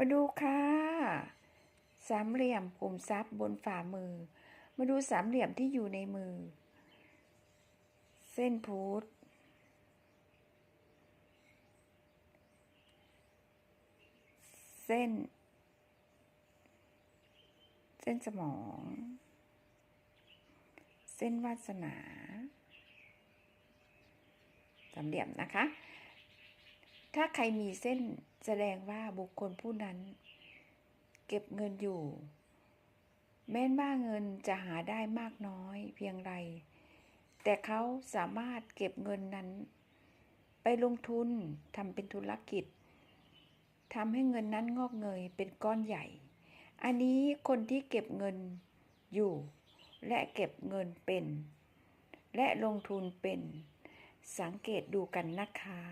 มาดูค่ะสามเหลี่ยมกลุ่มทรัพย์บนฝ่ามือ มาดูสามเหลี่ยมที่อยู่ในมือ เส้นพูดเส้น เส้นสมอง เส้นวาสนาสามเหลี่ยมนะคะ ถ้าใครมีเส้น แสดงว่าบุคคลผู้นั้น เก็บเงินอยู่ แม้นว่าเงินจะหาได้มากน้อยเพียงไร แต่เขาสามารถเก็บเงินนั้น ไปลงทุนทำเป็นธุรกิจทำให้เงินนั้นงอกเงยเป็นก้อนใหญ่ อันนี้คนที่เก็บเงินอยู่ และเก็บเงินเป็น และลงทุนเป็น สังเกตดูกันนะคะ